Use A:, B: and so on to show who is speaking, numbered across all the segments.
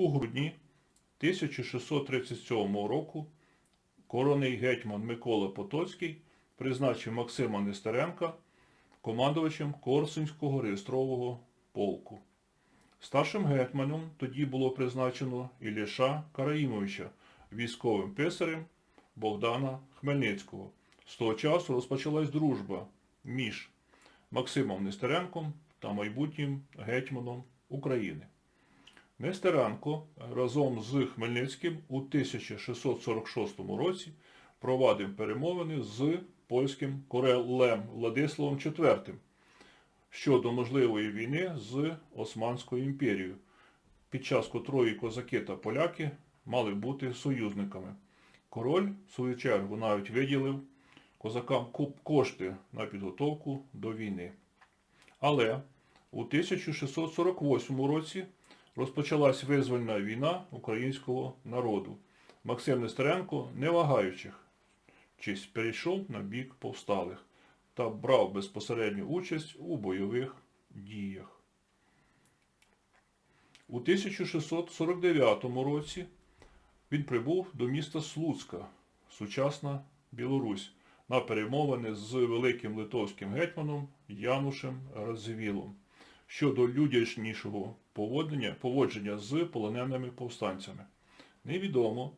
A: У грудні 1637 року коронний гетьман Микола Потоцький призначив Максима Нестеренка командувачем Корсунського реєстрового полку. Старшим гетьманом тоді було призначено Іліша Караїмовича, військовим писарем Богдана Хмельницького. З того часу розпочалась дружба між Максимом Нестеренком та майбутнім гетьманом України. Нестеренко разом з Хмельницьким у 1646 році провадив перемовини з польським королем Владиславом IV щодо можливої війни з Османською імперією, під час котрої козаки та поляки мали бути союзниками. Король, в свою чергу, навіть виділив козакам кошти на підготовку до війни. Але у 1648 році розпочалась визвольна війна українського народу. Максим Нестеренко, не вагаючись, чись перейшов на бік повсталих та брав безпосередню участь у бойових діях. У 1649 році він прибув до міста Слуцька, сучасна Білорусь, на перемовини з великим литовським гетьманом Янушем Радзивілом щодо людянішого поводження, поводження з полоненими повстанцями. Невідомо,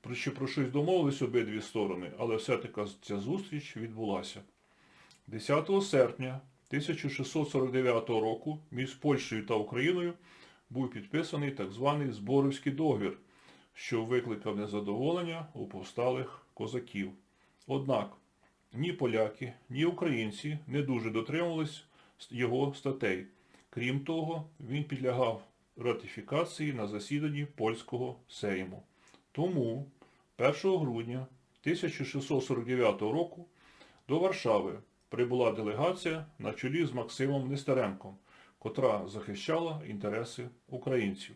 A: про що про щось домовились обидві сторони, але все-таки ця зустріч відбулася. 10 серпня 1649 року між Польщею та Україною був підписаний так званий Зборовський договір, що викликав незадоволення у повсталих козаків. Однак ні поляки, ні українці не дуже дотримувались його статей. Крім того, він підлягав ратифікації на засіданні польського сейму. Тому 1 грудня 1649 року до Варшави прибула делегація на чолі з Максимом Нестеренком, котра захищала інтереси українців.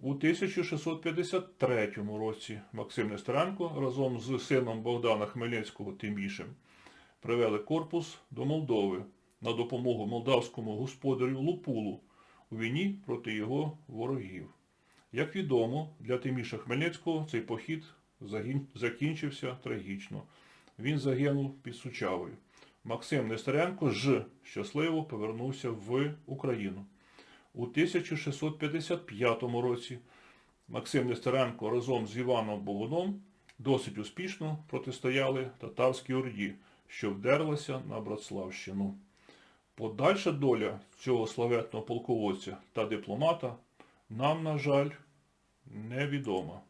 A: У 1653 році Максим Нестеренко разом з сином Богдана Хмельницького Тимішем привели корпус до Молдови на допомогу молдавському господарю Лупулу у війні проти його ворогів. Як відомо, для Тиміша Хмельницького цей похід закінчився трагічно. Він загинув під Сучавою. Максим Нестеренко ж щасливо повернувся в Україну. У 1655 році Максим Нестеренко разом з Іваном Богуном досить успішно протистояли татарській орді, що вдерлася на Братславщину. Подальша доля цього славетного полководця та дипломата нам, на жаль, невідома.